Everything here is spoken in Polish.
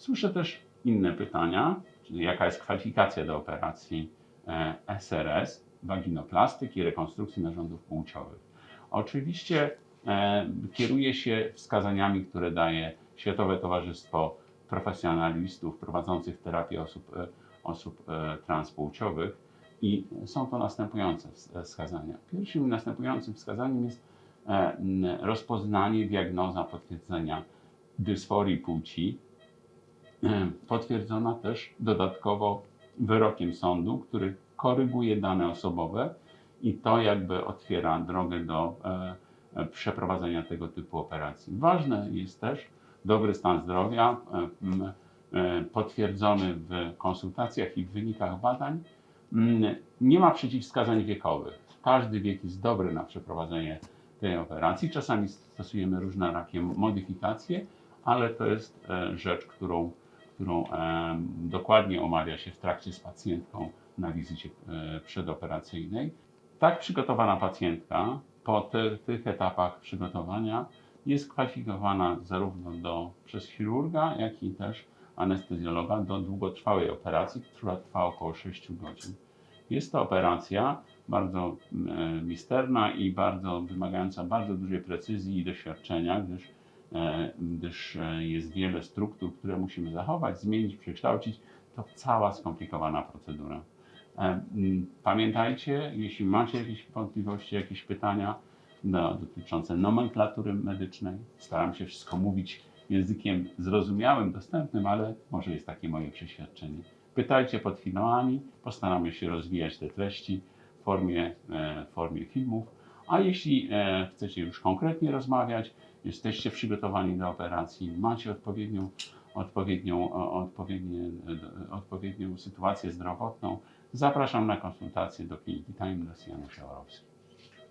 Słyszę też inne pytania, czyli jaka jest kwalifikacja do operacji e, SRS, waginoplastyki, rekonstrukcji narządów płciowych. Oczywiście e, kieruję się wskazaniami, które daje Światowe Towarzystwo Profesjonalistów prowadzących terapię osób, e, osób transpłciowych i są to następujące ws- wskazania. Pierwszym następującym wskazaniem jest rozpoznanie, diagnoza, potwierdzenia dysforii płci, potwierdzona też dodatkowo wyrokiem sądu, który koryguje dane osobowe i to jakby otwiera drogę do e, e, przeprowadzenia tego typu operacji. Ważne jest też dobry stan zdrowia, e, e, potwierdzony w konsultacjach i w wynikach badań. Nie ma przeciwwskazań wiekowych. Każdy wiek jest dobry na przeprowadzenie tej operacji. Czasami stosujemy różnorakie modyfikacje, ale to jest e, rzecz, którą, którą e, dokładnie omawia się w trakcie z pacjentką na wizycie e, przedoperacyjnej. Tak przygotowana pacjentka po tych etapach przygotowania jest kwalifikowana zarówno do, przez chirurga, jak i też anestezjologa do długotrwałej operacji, która trwa około 6 godzin. Jest to operacja bardzo e, misterna i bardzo wymagająca bardzo dużej precyzii i doświadczenia, gdyż, gdyż e, jest wiele struktur, które musimy zachować, zmienić, przekształcić. To cała skomplikowana procedura. E, Pamiętajcie, jeśli macie jakieś wątpliwości, jakieś pytania no, dotyczące nomenklatury medycznej, staram się wszystko mówić językiem zrozumiałym, dostępnym, ale może jest takie moje przeświadczenie. Pytajcie pod filmami, postaramy się rozwijać te treści w formie, e, w formie filmów. A jeśli e, chcecie już konkretnie rozmawiać, jesteście przygotowani do operacji, macie odpowiednią, odpowiednią, odpowiednie, e, odpowiednią sytuację zdrowotną, zapraszam na konsultację do kliniki Timeless Janusz Jaworowski.